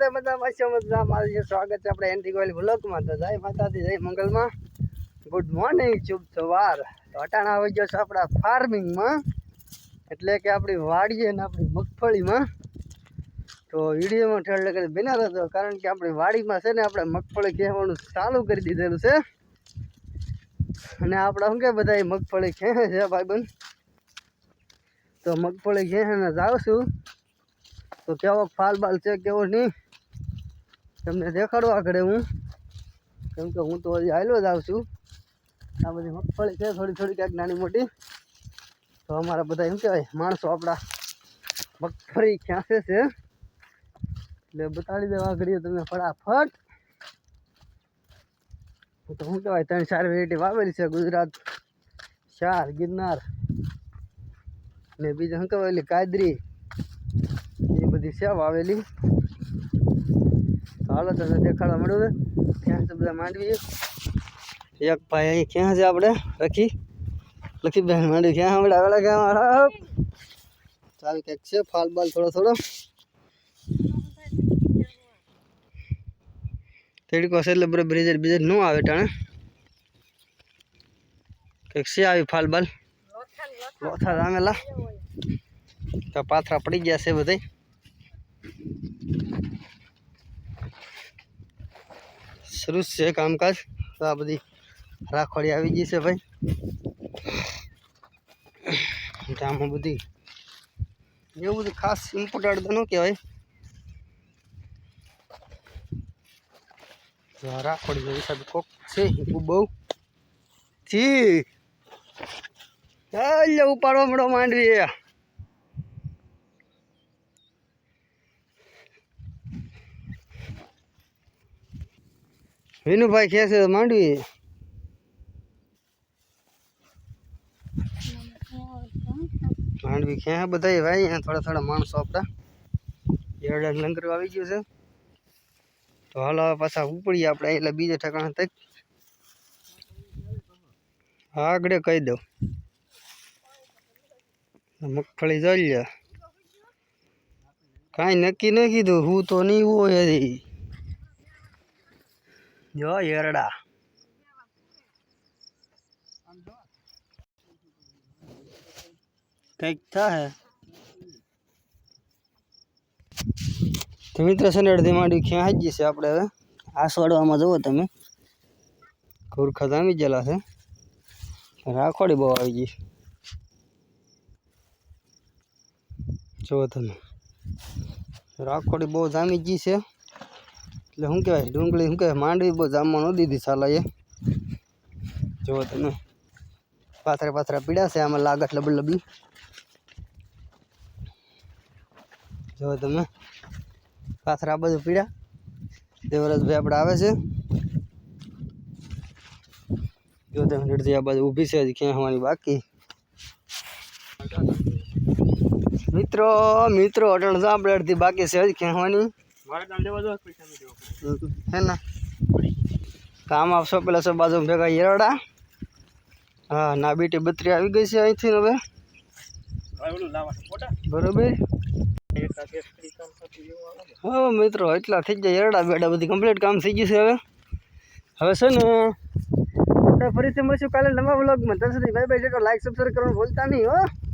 બધા બધા પાછો બધા મારું છે સ્વાગત છે આપણે એન્ટી ગોયલ બ્લોકમાં તો જય માતાજી, જય મંગલમાં. ગુડ મોર્નિંગ શુભ સવાર. તો અટાણા આવી ગયો છે આપણા ફાર્મિંગમાં એટલે કે આપણી વાડીએ ને આપણી મગફળીમાં. તો વિડીયોમાં ઠેર લગન બિના રહેતો કારણ કે આપણી વાડીમાં છે ને આપણે મગફળી કહેવાનું ચાલુ કરી દીધેલું છે. અને આપણે શું કે બધા મગફળી ખેંચે છે, ભાઈબંધ? તો મગફળી ખેંચીને જાઉં છું. તો કેવો ફાલ બાલ છે, કેવો નહીં? તમને દેખાડવા કરે હું. કેમ કે હું તો હજી આવેલો જ આવું છું. આ બધી મગફળી છે, થોડી થોડી ક્યાંક નાની મોટી. તો અમારા બધા એમ કહેવાય, માણસો આપણા મગફળી ખ્યાસે છે. એટલે બતાડી દેવા કરીએ તમે ફટાફટ. તો શું કહેવાય, ત્રણ ચાર વેરાયટી વાવેલી છે ગુજરાત ચાર ગિરનાર ને બીજા શું કહેવાય કાદરી. એ બધી છે વાવેલી. હાલો તો દેખાડવા મળ્યું ક્યાં છે બધા માંડવી એક ભાઈ અહીં ક્યાં છે આપણે? રખી? બેન માંડવી ક્યાં આપણે આવેલા ક્યાં મારા ચાલ કંઈક છે ફાલ બાલ થોડો થોડો. તેડી પાસે એટલે બરાબર બ્રિજર બીજર ન આવે ટાણે. કંઈક છે આવી ફાલ બાલ લોથા રામેલા તો પાથરા પડી ગયા છે બધે શરૂ છે કામકાજ. તો આ બધી રાખોડી આવી ગઈ છે ભાઈ. આમાં બધી એવું બધું ખાસ ઇમ્પોર્ટન્ટ તો ન કહેવાય. રાખોડી જેવી સાથે કોક છે બહુ. જી. ચાલ ઉપાડવા મળો માંડવી. વિનુભાઈ ખેંચે તો માંડવી. માંડવી ક્યાં બધા ભાઈ અહીંયા થોડા થોડા માણસો આપણા. એરડા લંગર આવી ગયું છે. તો હાલ હવે પાછા ઉપડીએ આપણે, એટલે બીજે ઠેકાણે તક. આગળ કહી દઉં. મગફળી જોઈ લે કાંઈ નક્કી નહીં કીધું, હું તો નહીં હોય હજી. જો એરડા કંઈક થાય તો મિત્ર છે ને અડધી માંડી ક્યાં હાજી છે આપણે હવે આસવાડવામાં જુઓ તમે ખુરખા જામી ગયેલા છે રાખોડી બહુ આવી ગઈ જુઓ તમે રાખોડી બહુ જામી ગઈ છે એટલે શું કહેવાય, ડુંગળી શું કહેવાય, માંડવી બહુ જામવા ન દીધી સાલાએ. જુઓ તમે, પાથરા પાથરા પીડ્યા છે, આમાં લાગત લબડી લબડી જુઓ તમે, પાથરા આ બધું પીડ્યા દેવરાજભાઈ આપણે આવે છે. જો તમે નડતી આ બાજુ ઊભી છે, હજી ક્યાં આવવાની બાકી. મિત્રો મિત્રો, અટણ તો આપણે અડધી બાકી છે, હજી ક્યાં આવવાની હે ને? કામ આપશો પેલા સો બાજુ ભેગા યરડા હા ના બેટી બત્રી આવી ગઈ છે અહીંથી હવે. બરોબર. હા મિત્રો એટલા થઈ જાય યરડા બેડા બધી કમ્પ્લીટ કામ થઈ ગયું છે હવે. હવે છે ને આપણે ફરીથી મળીશું કાલે નવા બ્લોગમાં ત્યાં સુધી ભાઈ ભાઈ જેટલો લાઈક સબસ્ક્રાઈબ કરવાનું ભૂલતા નહીં હો.